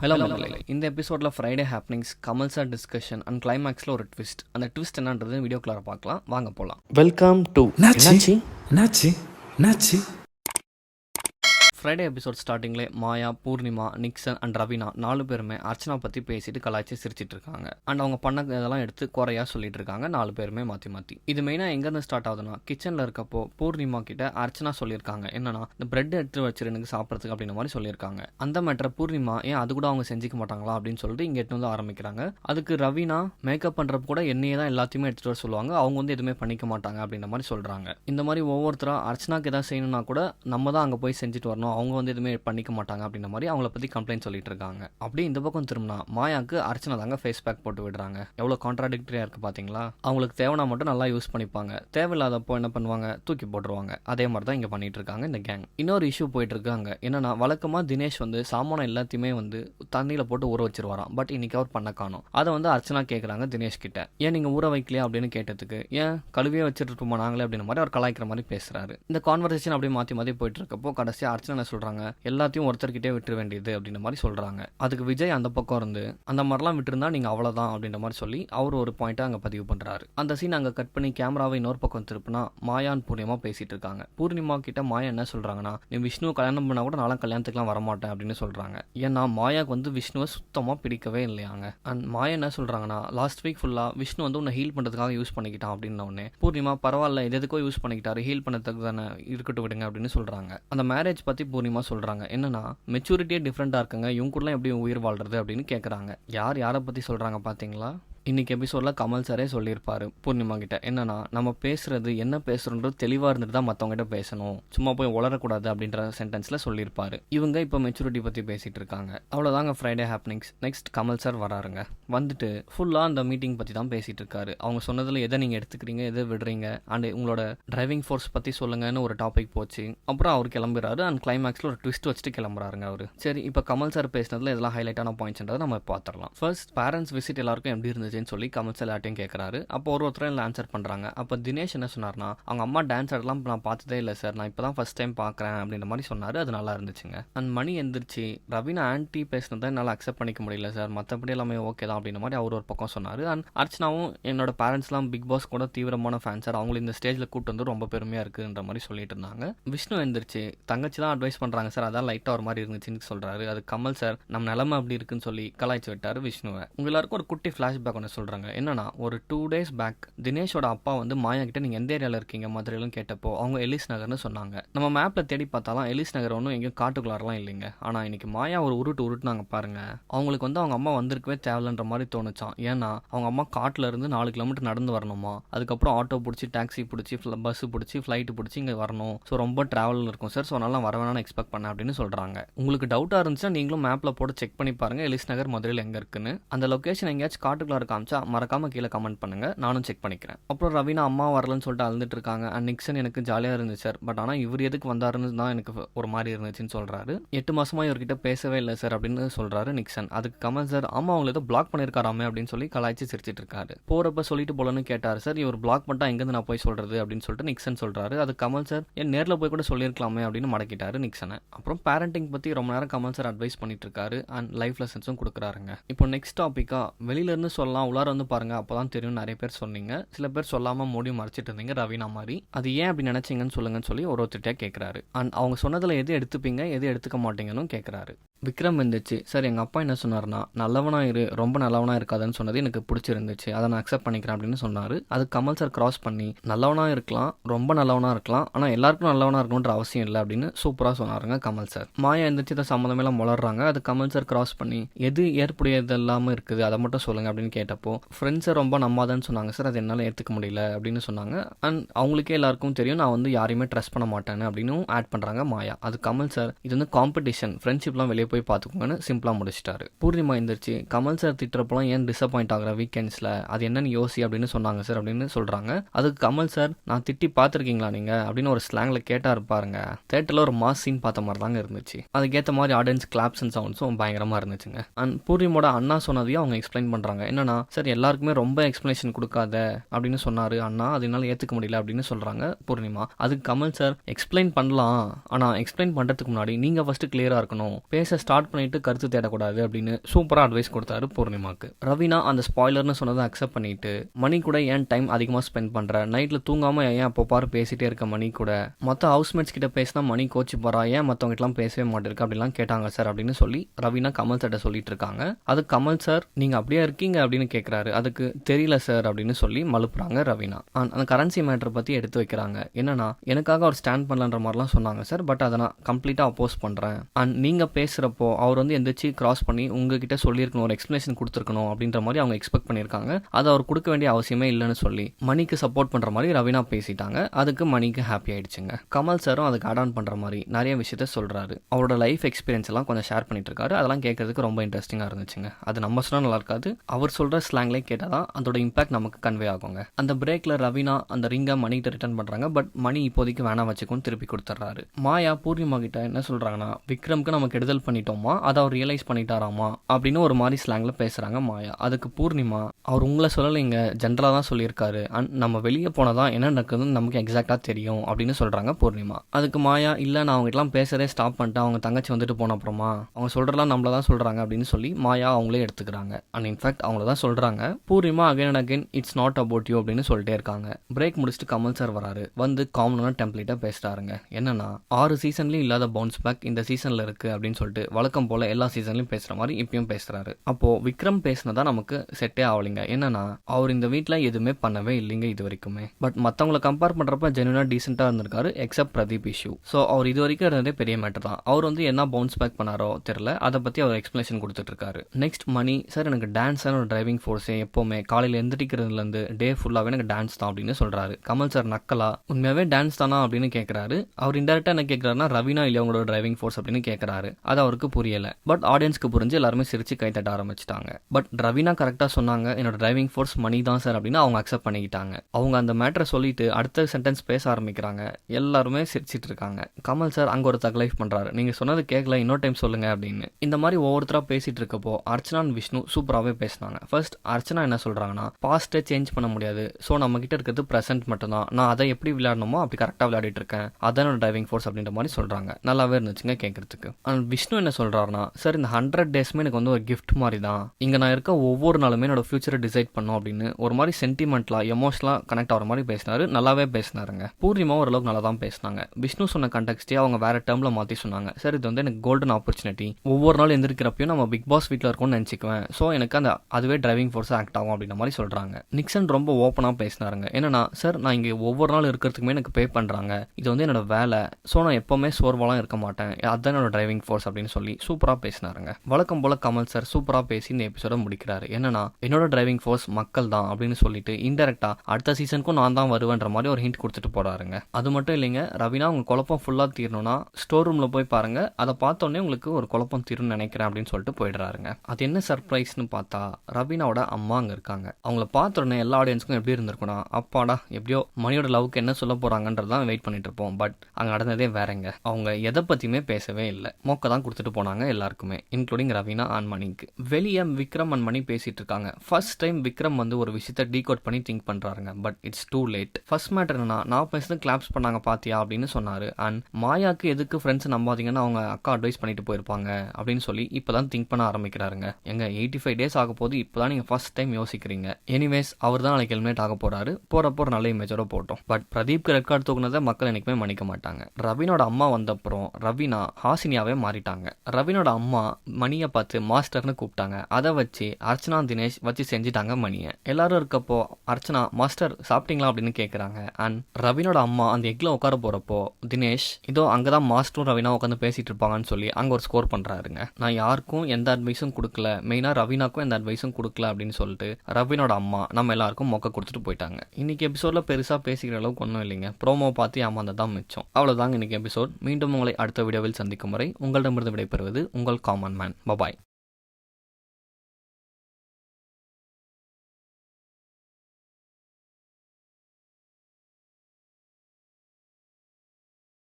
Hello மக்களே இந்த எபிசோடில் Friday happenings Kamal sir discussion and கிளைமேக்ஸில் ஒரு ட்விஸ்ட் அந்த ட்விஸ்ட் என்னன்றது வீடியோக்குள்ளார பார்க்கலாம். வாங்க போகலாம் வெல்கம் டு என்னாச்சு? என்னாச்சு? என்னாச்சு? ஃப்ரைடே எபிசோட் ஸ்டார்டிங்லே மாயா பூர்ணிமா நிக்சன் அண்ட் ரவீனா நாலு பேருமே அர்ச்சனா பற்றி பேசிட்டு கலாய்ச்சி சிரிச்சிட்டு இருக்காங்க. அண்ட் அவங்க பண்ண இதெல்லாம் எடுத்து குறையா சொல்லிட்டு இருக்காங்க. நாலு பேருமே மாற்றி மாற்றி இது மெயினாக எங்கேருந்து ஸ்டார்ட் ஆகுதுன்னா கிச்சனில் இருக்கப்போ பூர்ணிமா கிட்ட அர்ச்சனா சொல்லியிருக்காங்க. என்னன்னா இந்த பிரெட் எடுத்து வச்சிரு எனக்கு சாப்பிட்றதுக்கு அப்படின்ற மாதிரி சொல்லியிருக்காங்க. அந்த மேட்டரை பூர்ணிமா ஏன் அது கூட அவங்க செஞ்சுக்க மாட்டாங்களா? அப்படின்னு சொல்லிட்டு இங்கே எட்டு வந்து ஆரம்பிக்கிறாங்க. அதுக்கு ரவீனா மேக்கப் பண்ணுறப்ப கூட என்னையே தான் எல்லாத்தையுமே எடுத்துகிட்டு வர சொல்லுவாங்க. அவங்க வந்து எதுவுமே பண்ணிக்க மாட்டாங்க. அப்படின்ற மாதிரி சொல்கிறாங்க இந்த மாதிரி ஒவ்வொருத்தராக அர்ச்சனாக்கு எதாவது செய்யணும்னா கூட நம்ம தான் அங்கே போய் செஞ்சுட்டு வரணும். அவங்க வந்து எதுவுமே பண்ணிக்க மாட்டாங்க அப்படின்ற மாதிரி அவங்கள பற்றி கம்ப்ளைண்ட் சொல்லிட்டு இருக்காங்க. அப்படியே இந்த பக்கம் திரும்பினா மாயாக்கு அர்ச்சனை தாங்க ஃபேஸ் பேக் போட்டு விடுறாங்க. எவ்வளோ கான்ட்ராடிக்டரியாக இருக்குது பார்த்தீங்களா அவங்களுக்கு தேவைனா மட்டும் நல்லா யூஸ் பண்ணிப்பாங்க. தேவையில்லாதப்போ என்ன பண்ணுவாங்க? தூக்கி போட்டுருவாங்க. அதே மாதிரி தான் இங்கே பண்ணிட்டு இருக்காங்க இந்த கேங் இன்னொரு இஷ்யூ போயிட்டு இருக்காங்க. என்னன்னா வழக்கமாக தினேஷ் வந்து சாமானம் எல்லாத்தையுமே வந்து தண்ணியில் போட்டு ஊற வச்சிருவாராம். பட் இன்னைக்கு அவர் பண்ண காணும். அதை வந்து அர்ச்சனா கேட்குறாங்க தினேஷ் கிட்ட. ஏன் நீங்கள் ஊற வைக்கலையா? அப்படின்னு கேட்டதுக்கு ஏன் கழுவியே வச்சுட்டு இருப்போமா நாங்களே? அப்படின்னு மாதிரி அவர் கலாய்க்கிற மாதிரி பேசுறாரு. இந்த கான்வர்சேஷன் அப்படியே மாற்றி மாற்றி போயிட்டு இருக்கப்போ கடைசியாக அர்ச்சனை சொல்கிறாங்க எல்லாத்தையும் ஒருத்தர்கிட்டே விட்டுற வேண்டியது அப்படின்ற மாதிரி சொல்கிறாங்க அதுக்கு விஜய் அந்த பக்கம் இருந்து அந்த மாதிரிலாம் விட்டுருந்தா நீங்கள் அவ்வளோதான் அப்படின்ற மாதிரி சொல்லி அவர் ஒரு பாயிண்ட்டாக அங்கே பதிவு பண்ணுறாரு அந்த சீன் அங்கே கட் பண்ணி கேமராவை இன்னொரு பக்கம் திருப்பினா மாயான் பூர்ணிமா பேசிட்டு இருக்காங்க. பூர்ணிமா கிட்ட மாயா என்ன சொல்கிறாங்கன்னா நீ விஷ்ணு கல்யாணம் பண்ணால் கூட நானும் கல்யாணத்துக்குலாம் வரமாட்டேன் அப்படின்னு சொல்கிறாங்க ஏன்னா மாயாவுக்கு வந்து விஷ்ணுவை சுத்தமாக பிடிக்கவே இல்லையாங்க. அண்ட் மாயா என்ன சொல்கிறாங்கன்னா லாஸ்ட் வீக் ஃபுல்லாக விஷ்ணு வந்து உன்னை ஹீல் பண்ணுறதுக்காக யூஸ் பண்ணிக்கிட்டான் அப்படின்ன உடனே பூர்ணிமா பரவாயில்ல. எதுக்கோ யூஸ் பண்ணிக்கிட்டாரு. ஹீல் பண்ணுறதுக்கு தானே இருக்கட்டும் விடுங்க அப்படின்னு சொல்கிறாங்க அந்த மேரேஜ் பற்றி பூர்ணிமா சொல்கிறாங்க என்னன்னா மெச்சூரிட்டியே டிஃப்ரெண்ட்டாக இருக்குங்க. இவங்க கூடலாம் எப்படி உயிர் வாழ்கிறது அப்படின்னு கேட்குறாங்க யார் யாரை பற்றி சொல்கிறாங்க பார்த்தீங்களா இன்றைக்கி எபிசோடில் கமல் சாரே சொல்லியிருப்பார் பூர்ணிமா கிட்ட. என்னன்னா நம்ம பேசுகிறது என்ன பேசுகிறோன்றது தெளிவாக இருந்துட்டு தான் மற்றவங்ககிட்ட பேசணும். சும்மா போய் உளரக்கூடாது அப்படின்ற சென்டென்ஸில் சொல்லியிருப்பார். இவங்க இப்போ மெச்சூரிட்டி பற்றி பேசிகிட்டு இருக்காங்க. அவ்வளோதாங்க Friday happenings next Kamal sir வராருங்க. வந்துட்டு ஃபுல்லாக அந்த மீட்டிங் பற்றி தான் பேசிகிட்டு இருக்காரு. அவங்க சொன்னதில் எதை நீங்கள் எடுத்துக்கிறீங்க எதை விடுறீங்க? அண்ட் உங்களோட டிரைவிங் ஃபோர்ஸ் பற்றி சொல்லுங்கன்னு ஒரு டாபிக் போச்சு. அப்புறம் அவர் கிளம்புறாரு. அண்ட் கிளைமேக்ஸில் ஒரு ட்விஸ்ட் வச்சுட்டு கிளம்புறாருங்க அவர். சரி இப்போ கமல் சார் பேசினதில் இதெல்லாம் ஹைலைட்டான பாயிண்ட்ஸ்ன்றதை நம்ம பார்த்துடலாம். ஃபர்ஸ்ட் பேரண்ட்ஸ் விசிட் எல்லாருக்கும் எப்படி இருந்துச்சு? ஆச்சுன்னு சொல்லி கமல் சார் எல்லாட்டையும் கேட்குறாரு அப்போ ஒரு ஒருத்தரும் இல்லை ஆன்சர் பண்ணுறாங்க அப்போ தினேஷ் என்ன சொன்னார்னா அவங்க அம்மா டான்ஸ் ஆடலாம் நான் பார்த்ததே இல்லை சார் நான் இப்போ தான் ஃபஸ்ட் டைம் பார்க்குறேன் அப்படின்ற மாதிரி சொன்னார். அது நல்லா இருந்துச்சுங்க. அண்ட் மணி எந்திரிச்சு ரவினா ஆன்ட்டி பேசினதை என்னால் அக்செப்ட் பண்ணிக்க முடியல சார் மற்றபடி எல்லாமே ஓகே தான் அப்படின்ற மாதிரி அவர் ஒரு பக்கம் சொன்னார். அண்ட் அர்ச்சனாவும் என்னோட பேரண்ட்ஸ்லாம் பிக் பாஸ் கூட தீவிரமான ஃபேன் சார் அவங்களை இந்த ஸ்டேஜில் கூட்டு வந்து ரொம்ப பெருமையாக இருக்குன்ற மாதிரி சொல்லிட்டு இருந்தாங்க. விஷ்ணு எந்திரிச்சு தங்கச்சி தான் அட்வைஸ் பண்ணுறாங்க சார் அதான் லைட்டாக ஒரு மாதிரி இருந்துச்சுன்னு சொல்கிறாரு அது கமல் சார் நம்ம நிலமை அப்படி இருக்குன்னு சொல்லி கலாய்ச்சி விட்டார் விஷ்ணுவை. உங்க எல்லாருக்கும் ஒரு குட்டி ஃப்ளாஷ்பேக் ஒன்று சொல்கிறாங்க என்னென்னா ஒரு டூ டேஸ் பேக் தினேஷோட அப்பா வந்து மாயா கிட்ட நீங்கள் எந்த ஏரியாவில் இருக்கீங்க? மதுரையிலும் கேட்டப்போ அவங்க எலிஸ் நகர்னு சொன்னாங்க. நம்ம மேப்பில் தேடி பார்த்தாலாம் எலிஸ் நகர் ஒன்றும் எங்கேயும் காட்டுக்குள்ளாரெலாம் இல்லைங்க. ஆனால் இன்னைக்கு மாயா ஒரு உருட்டு உருட்டுனாங்க பாருங்க. அவங்களுக்கு வந்து அவங்க அம்மா வந்திருக்கவே தேவையில்லைன்ற மாதிரி தோணுச்சான் ஏன்னா அவங்க அம்மா காட்டில் இருந்து நாலு கிலோமீட்டர் நடந்து வரணுமா? அதுக்கப்புறம் ஆட்டோ பிடிச்சி டாக்ஸி பிடிச்சி பஸ் பிடிச்சி ஃப்ளைட்டு பிடிச்சி இங்கே வரணும். ஸோ ரொம்ப ட்ராவல் இருக்கும். சார் ஸோ நல்லா வர வேணாம்னு எக்ஸ்பெக்ட் பண்ணேன் அப்படின்னு சொல்கிறாங்க உங்களுக்கு டவுட்டாக இருந்துச்சுன்னா நீங்களும் மேப்பில் போட்டு செக் பண்ணி பாருங்கள் எலிஸ் நகர் மதுரையில் எங்கே இருக்குன்னு. அந்த லொக்கேஷன் எங்கேயாச்சும் காட்டுக்குள்ளார காமிச்சா மறக்காமல் கீழே கமெண்ட் பண்ணுங்க. நானும் செக் பண்ணிக்கிறேன். அப்புறம் ரவீனா அம்மா வரலன்னு சொல்லிட்டு அழுதுட்டு இருக்காங்க. அண்ட் நிக்சன் எனக்கு ஜாலியாக இருந்துச்சு சார் பட் ஆனால் இவர் எதுக்கு வந்தாருன்னு தான் எனக்கு ஒரு மாதிரி இருந்துச்சுன்னு சொல்கிறாரு எட்டு மாதமாக இவர்கிட்ட பேசவே இல்லை சார் அப்படின்னு சொல்கிறாரு நிக்சன் அதுக்கு கமல் சார் அம்மா அவங்கள ஏதோ பிளாக் பண்ணியிருக்காராமே அப்படின்னு சொல்லி கலாய்ச்சி சிரிச்சிட்டு இருக்காரு. போகிறப்ப சொல்லிட்டு போலன்னு கேட்டார் சார் இவர் பிளாக் பண்ணிட்டா எங்கேருந்து நான் போய் சொல்கிறது அப்படின்னு சொல்லிட்டு நிக்சன் சொல்கிறாரு அது கமல் சார் என் நேரில் போய் கூட சொல்லியிருக்கலாமே அப்படின்னு மடக்கிட்டாரு நிக்சனை அப்புறம் பேரண்டிங் பற்றி ரொம்ப நேரம் கமல் சார் அட்வைஸ் பண்ணிட்டு இருக்காரு. அண்ட் லைஃப் லெசன்ஸும் கொடுக்குறாருங்க. இப்போ நெக்ஸ்ட் டாப்பிக்காக வெளியில இருந்து நான் உள்ளார வந்து பாருங்க அப்பதான் தெரியும் நிறைய பேர் சொன்னீங்க. சில பேர் சொல்லாம மூடி மறைச்சிட்டு இருந்தீங்க ரவீனா மாதிரி. அது ஏன் அப்படி நினைச்சீங்கன்னு சொல்லுங்கன்னு சொல்லி ஒரு ஒருத்தர்கிட்ட கேட்குறாரு அண்ட் அவங்க சொன்னதுல எது எடுத்துப்பீங்க எது எடுத்துக்க மாட்டீங்கன்னு கேட்குறாரு விக்ரம் இருந்துச்சு சார் எங்கள் அப்பா என்ன சொன்னார்னா நல்லவனா இரு ரொம்ப நல்லவனா இருக்காதுன்னு சொன்னது எனக்கு பிடிச்சிருந்துச்சு. அதை நான் அக்செப்ட் பண்ணிக்கிறேன் அப்படின்னு சொன்னார். அது கமல் சார் கிராஸ் பண்ணி நல்லவனா இருக்கலாம் ரொம்ப நல்லவனா இருக்கலாம் ஆனால் எல்லாருக்கும் நல்லவனா இருக்கணுன்ற அவசியம் இல்லை அப்படின்னு சூப்பராக சொன்னாருங்க கமல் சார் மாயா இருந்துச்சு இதை சம்மந்தமெல்லாம் வளர்றாங்க அது கமல் சார் கிராஸ் பண்ணி எது ஏற்புடையது இல்லாமல் இருக்குது அதை மட்டும் சொல்லுங்க அப்படின்னு கேட்டப்போ ஃப்ரெண்ட்ஸை ரொம்ப நம்பாதன்னு சொன்னாங்க சார் அது என்னால் ஏற்றுக்க முடியல அப்படின்னு சொன்னாங்க. அண்ட் அவங்களுக்கே எல்லாருக்கும் தெரியும் நான் வந்து யாரையுமே ட்ரஸ்ட் பண்ண மாட்டேன்னு அப்படின்னு ஆட் பண்ணுறாங்க மாயா. அது கமல் சார் இது வந்து காம்படிஷன் ஃப்ரெண்ட்ஷிப்லாம் வெளியே போய் பார்த்துக்கோங்கன்னு சிம்பிளாக முடிச்சிட்டாரு. பூர்ணிமா எந்திரிச்சு கமல் சார் திட்டுறப்பெல்லாம் ஏன் டிசப்பாயிண்ட் ஆகுற வீக்கெண்ட்ஸில் அது என்னன்னு யோசி அப்படின்னு சொன்னாங்க சார் அப்படின்னு சொல்கிறாங்க அதுக்கு கமல் சார் நான் திட்டி பார்த்துருக்கீங்களா நீங்கள் அப்படின்னு ஒரு ஸ்லாங்கில் கேட்டால் இருப்பாருங்க தேட்டரில் ஒரு மாஸ் சீன் பார்த்த மாதிரி தாங்க இருந்துச்சு. அதுக்கேற்ற மாதிரி ஆடியன்ஸ் கிளாப்ஸ் அண்ட் சவுண்ட்ஸும் பயங்கரமாக இருந்துச்சுங்க. அண்ட் பூர்ணிமோட அண்ணா சொன்னதையும் அவங்க எக்ஸ்பிளைன் பண்ணுறாங்க என்னன்னா சார் எல்லாருக்குமே ரொம்ப எக்ஸ்ப்ளனேஷன் கொடுக்காத அப்படின்னு சொன்னாரு. அண்ணா அதனால ஏத்துக்க முடியல அப்படின்னு சொல்றாங்க பூர்ணிமா. அதுக்கு கமல் சார் எக்ஸ்பிளைன் பண்ணலாம். ஆனா எக்ஸ்பிளைன் பண்றதுக்கு முன்னாடி நீங்க ஃபர்ஸ்ட் கிளியரா இருக்கணும். பேச ஸ்டார்ட் பண்ணிட்டு கருத்து தேடக்கூடாது அப்படின்னு சூப்பரா அட்வைஸ் கொடுத்தாரு பூர்ணிமாக்கு. ரவினா அந்த ஸ்பாய்லர்னு சொன்னதை அக்செப்ட் பண்ணிட்டு மணி கூட ஏன் டைம் அதிகமா ஸ்பெண்ட் பண்ற? நைட்ல தூங்காம ஏன் அப்போ பாரு பேசிட்டே இருக்க மணி கூட? மற்ற ஹவுஸ்மேட்ஸ் கிட்ட பேசினா மணி கோச்சு போறா? ஏன் மற்றவங்ககிட்டலாம் பேசவே மாட்டேருக்கு? அப்படிலாம் கேட்டாங்க சார் அப்படின்னு சொல்லி ரவினா கமல் சார்ட்ட சொல்லிட்டு இருக்காங்க. அது கமல் சார் நீங்க அப்படியே இருக்கீங்க? அப்படின்னு கேட்குறாரு அதுக்கு தெரியல சார் அப்படின்னு சொல்லி மலுப்புறாங்க ரவினா. அந்த கரன்சி மேட்டர் பத்தி எடுத்து வைக்கிறாங்க. என்னன்னா எனக்காக அவர் ஸ்டாண்ட் பண்ணலன்ற மாதிரிலாம் சொன்னாங்க சார் பட் அதை நான் கம்ப்ளீட்டாக அப்போஸ் பண்றேன். அண்ட் நீங்க பேசுறப்போ அவர் வந்து எந்திரிச்சு கிராஸ் பண்ணி உங்ககிட்ட சொல்லியிருக்கணும் ஒரு எக்ஸ்பிளேஷன் கொடுத்துருக்கணும் அப்படின்ற மாதிரி அவங்க எக்ஸ்பெக்ட் பண்ணியிருக்காங்க. அதை அவர் கொடுக்க வேண்டிய அவசியமே இல்லைன்னு சொல்லி மணிக்கு சப்போர்ட் பண்ற மாதிரி ரவினா பேசிட்டாங்க. அதுக்கு மணிக்கு ஹாப்பி ஆயிடுச்சுங்க. கமல் சாரும் அதுக்கு அடான் பண்ணுற பண்ற மாதிரி நிறைய விஷயத்த சொல்றாரு. அவரோட லைஃப் எக்ஸ்பீரியன்ஸ் எல்லாம் கொஞ்சம் ஷேர் பண்ணிட்டு இருக்காரு. அதெல்லாம் கேட்கறதுக்கு ரொம்ப இன்ட்ரெஸ்டிங்காக இருந்துச்சுங்க. அது நம்ம சொன்னா நல்லா இருக்காது. அவர் சொல்ற ஸ்லாங்லேயே கேட்டால் தான் அதோட இம்பாக்ட் நமக்கு கன்வே ஆகுங்க. அந்த பிரேக்கில் ரவினா அந்த ரிங்கை மணிகிட்ட ரிட்டர்ன் பண்ணுறாங்க பட் மணி இப்போதைக்கு வேணாம் வச்சுக்கும் திருப்பி கொடுத்துட்றாரு. மாயா பூர்ணிமா கிட்ட என்ன சொல்கிறாங்கன்னா விக்ரம்க்கு நம்ம கெடுதல் பண்ணிட்டோமா? அதை அவர் ரியலைஸ் பண்ணிட்டாராமா? அப்படின்னு ஒரு மாதிரி ஸ்லாங்கில் பேசுகிறாங்க மாயா. அதுக்கு பூர்ணிமா அவர் உங்களை சொல்லலைங்க ஜென்ரலாக தான் சொல்லியிருக்காரு. அண்ட் நம்ம வெளியே போனதான் என்ன நடக்குதுன்னு நமக்கு எக்ஸாக்டாக தெரியும் அப்படின்னு சொல்கிறாங்க பூர்ணிமா. அதுக்கு மாயா இல்லை நான் அவங்ககிட்டலாம் பேசுகிறே பேசுறதே ஸ்டாப் பண்ணிட்டேன். அவங்க தங்கச்சி வந்துட்டு போன அப்புறமா. அவங்க சொல்கிறலாம் நம்மள தான் சொல்கிறாங்க அப்படின்னு சொல்லி மாயா அவங்களே எடுத்துக்கிறாங்க. அண்ட் இன்ஃபேக்ட் அவங்கள தான் சொல்கிறாங்க Poornima again and again it's not about you அப்படின்னு சொல்லிட்டே இருக்காங்க. பிரேக் முடிச்சுட்டு கமல் சார் வராரு. வந்து காமனான டெம்ப்ளேட்டாக பேசுகிறாருங்க என்னன்னா ஆறு சீசன்லேயும் இல்லாத பவுன்ஸ் பேக் இந்த சீசனில் இருக்குது அப்படின்னு சொல்லிட்டு வழக்கம் போல் எல்லா சீசன்லையும் பேசுகிற மாதிரி இப்பயும் பேசுகிறாரு அப்போ விக்ரம் பேசினதா நமக்கு செட்டே ஆகலைங்க என்னன்னா அவர் இந்த வீட்டில் எதுவுமே பண்ணவே இல்லைங்க இது வரைக்குமே. பட் மற்றவங்களை கம்பேர் பண்ணுறப்ப ஜெனுவனா டீசெண்டாக இருந்திருக்காரு எக்ஸப்ட் பிரதீப் இஷ்யூ. ஸோ அவர் இது வரைக்கும் இருந்ததே பெரிய மேட்டர் தான். அவர் வந்து என்ன பவுன்ஸ் பேக் பண்ணாரோ தெரியல. அதை பற்றி அவர் எக்ஸ்பிளேஷன் கொடுத்துட்டு இருக்காரு. நெக்ஸ்ட் மணி. சார் எனக்கு டான்ஸ் ஒரு டிரைவிங் ஃபோர்ஸே எப்போவுமே காலையில எந்திரிக்கிறதுல இருந்து டே ஃபுல்லாவே எனக்கு டான்ஸ் தான் அப்படின்னு சொல்றாரு. கமல் சார் நக்கலா உண்மையாவே டான்ஸ் தானா அப்படின்னு கேட்கறாரு அவர் இன்டெரக்டாக என்ன கேட்கறாருன்னா ரவினா இல்லையா உங்களோட டிரைவிங் ஃபோர்ஸ் அப்படின்னு கேட்கறாரு அது அவருக்கு புரியல. பட் ஆடியன்ஸ்க்கு புரிஞ்சு எல்லாருமே சிரிச்சு கை தட்ட ஆரம்பிச்சிட்டாங்க. பட் ரவினா கரெக்டாக சொன்னாங்க என்னோட டிரைவிங் ஃபோர்ஸ் மணி தான் சார் அப்படின்னு அவங்க அக்செப்ட் பண்ணிக்கிட்டாங்க. அவங்க அந்த மேட்டரை சொல்லிட்டு அடுத்த சென்டென்ஸ் பேச ஆரம்பிக்கிறாங்க. எல்லாருமே சிரிச்சிட்டு இருக்காங்க. கமல் சார் அங்கே ஒரு தக் லைஃப் நீங்கள் சொன்னது கேட்கல இன்னொரு டைம் சொல்லுங்க அப்படின்னு. இந்த மாதிரி ஒவ்வொருத்தரா பேசிட்டு இருக்கப்போ அர்ச்சனான் விஷ்ணு சூப்பராகவே பேசினாங்க. ஃபர்ஸ்ட் அர்ச்சனா என்ன சொல்றாங்கன்னா பாஸ்ட்டை சேஞ்ச் பண்ண முடியாது. ஸோ நம்ம கிட்ட இருக்கிறது ப்ரெசென்ட் மட்டும்தான். நான் அதை எப்படி விளையாடணுமோ அப்படி கரெக்டாக விளையாடிட்டு இருக்கேன். அதான் டிரைவிங் ஃபோர்ஸ் அப்படின்ற மாதிரி சொல்கிறாங்க நல்லாவே இருந்துச்சுங்க கேட்குறதுக்கு அண்ட் விஷ்ணு என்ன சொல்கிறாருன்னா சார் இந்த ஹண்ட்ரட் டேஸ்மே எனக்கு வந்து ஒரு கிஃப்ட் மாதிரி தான் இங்கே நான் இருக்க ஒவ்வொரு நாளுமே என்னோட ஃபியூச்சரை டிசைட் பண்ணும் அப்படின்னு ஒரு மாதிரி சென்டிமெண்ட்லாம் எமோஷனலாக கனெக்ட் ஆகிற மாதிரி பேசினாரு. நல்லாவே பேசினாருங்க. பூர்ணிமா ஓரளவுக்கு நல்லா தான் பேசினாங்க. விஷ்ணு சொன்ன கண்டெக்ஸ்டே அவங்க வேற டேர்மில் மாற்றி சொன்னாங்க. சார் இது வந்து எனக்கு கோல்டன் ஆப்பர்ச்சுனிட்டி ஒவ்வொரு நாள் எந்திரிக்கிறப்பையும் நம்ம பிக் பாஸ் வீட்டில் இருக்கோம்னு நினச்சிக்குவேன். ஸோ எனக்கு அந்த அதுவே டிரைவிங் ஃபோர்ஸ் ஆக்ட் ஆகும் அப்படின்ற மாதிரி சொல்கிறாங்க நிக்சன் ரொம்ப ஓப்பனாக பேசினாருங்க. என்னன்னா சார் நான் இங்கே ஒவ்வொரு நாள் இருக்கிறதுக்குமே எனக்கு பே பண்ணுறாங்க இது வந்து என்னோட வேலை. ஸோ நான் எப்போவுமே சோர்வாலாம் இருக்க மாட்டேன். அதுதான் என்னோட டிரைவிங் ஃபோர்ஸ் அப்படின்னு சொல்லி சூப்பராக பேசினாருங்க. வழக்கம் போல கமல் சார் சூப்பராக பேசி இந்த எபிசோட முடிக்கிறாரு. என்னன்னா என்னோட டிரைவிங் ஃபோர்ஸ் மக்கள் தான் அப்படின்னு சொல்லிட்டு இன்டெரக்டாக அடுத்த சீசனுக்கும் நான் தான் வருவேன்ற மாதிரி ஒரு ஹிண்ட் கொடுத்துட்டு போகிறாருங்க அது மட்டும் இல்லைங்க ரவினா உங்கள் குழப்பம் ஃபுல்லாக தீரணும்னா ஸ்டோர் ரூமில் போய் பாருங்கள் அதை பார்த்தோன்னே உங்களுக்கு ஒரு குழப்பம் தீரும்னு நினைக்கிறேன் அப்படின்னு சொல்லிட்டு போயிடுறாருங்க. அது என்ன சர்ப்ரைஸ்னு பார்த்தா ரவி ரவினாவோட அம்மா அங்கே இருக்காங்க. அவங்கள பார்த்த உடனே எல்லா ஆடியன்ஸ்க்கும் எப்படி இருந்திருக்கும்னா அப்பாடா எப்படியோ மணியோட லவ்க்கு என்ன சொல்ல போறாங்கன்றதான் வெயிட் பண்ணிட்டு இருப்போம். பட் அங்கே நடந்ததே வேறங்க அவங்க எதை பற்றியுமே பேசவே இல்லை. மொக்க தான் கொடுத்துட்டு போனாங்க எல்லாருக்குமே இன்க்ளூடிங் ரவீனா அண்ட் மணிக்கு வெளியே விக்ரம் அண்ட் மணி பேசிட்டு இருக்காங்க. ஃபர்ஸ்ட் டைம் விக்ரம் வந்து ஒரு விஷயத்த டீகோட் பண்ணி think பண்ணுறாருங்க but it's too late first matter என்னன்னா நான் பேசுறது கிளாப்ஸ் பண்ணாங்க பாத்தியா அப்படின்னு சொன்னார். அண்ட் மாயாக்கு எதுக்கு ஃப்ரெண்ட்ஸ் நம்பாதீங்கன்னு அவங்க அக்கா அட்வைஸ் பண்ணிட்டு போயிருப்பாங்க அப்படின்னு சொல்லி இப்பதான் திங்க் பண்ண ஆரம்பிக்கிறாருங்க. எங்க எயிட்டி ஃபைவ் டேஸ் ஆக போது தான் நீங்கள் ஃபர்ஸ்ட் டைம் யோசிக்கிறீங்க. எனிவேஸ் அவர் தான் நாளைக்கு ஹெல்மெட் ஆக போகிறாரு போகிறப்போ ஒரு நல்ல இமேஜோட போட்டோம். பட் பிரதீப்க்கு ரெட் கார்டு தூக்குனதை மக்கள் என்றைக்குமே மன்னிக்க மாட்டாங்க. ரவினோட அம்மா வந்தப்புறம் ரவினா ஹாசினியாவே மாறிட்டாங்க. ரவினோட அம்மா மணியை பார்த்து மாஸ்டர்னு கூப்பிட்டாங்க. அதை வச்சு அர்ச்சனா தினேஷ் வச்சு செஞ்சுட்டாங்க மணியை. எல்லாரும் இருக்கப்போ அர்ச்சனா மாஸ்டர் சாப்பிட்டீங்களா? அப்படின்னு கேட்குறாங்க அண்ட் ரவினோட அம்மா அந்த எக்ல உட்கார போகிறப்போ தினேஷ் இதோ அங்கே தான் மாஸ்டரும் ரவினா உட்காந்து பேசிட்டு இருப்பாங்கன்னு சொல்லி அங்கே ஒரு ஸ்கோர் பண்ணுறாருங்க நான் யாருக்கும் எந்த அட்வைஸும் கொடுக்கல. மெயினாக ரவினாக்கும் எந்த அட்வைஸும் கொடுக்கல. அப்படின்னு சொல்லிட்டு ரவினோட அம்மா நம்ம எல்லாருக்கும் மொக்க கொடுத்துட்டு போயிட்டாங்க. இன்னைக்கு எபிசோட்ல பெருசா பேசிக்கிற அளவுக்கு ஒன்றும் இல்லைங்க. ப்ரோமோ பார்த்து ஏமாந்ததான் மிச்சம். அவ்வளோதாங்க இன்னைக்கு எபிசோட் மீண்டும் உங்களை அடுத்த வீடியோவில் சந்திக்கும் வரை உங்களிடமிருந்து விடைபெறுவது உங்கள் காமன் மேன் பபாய்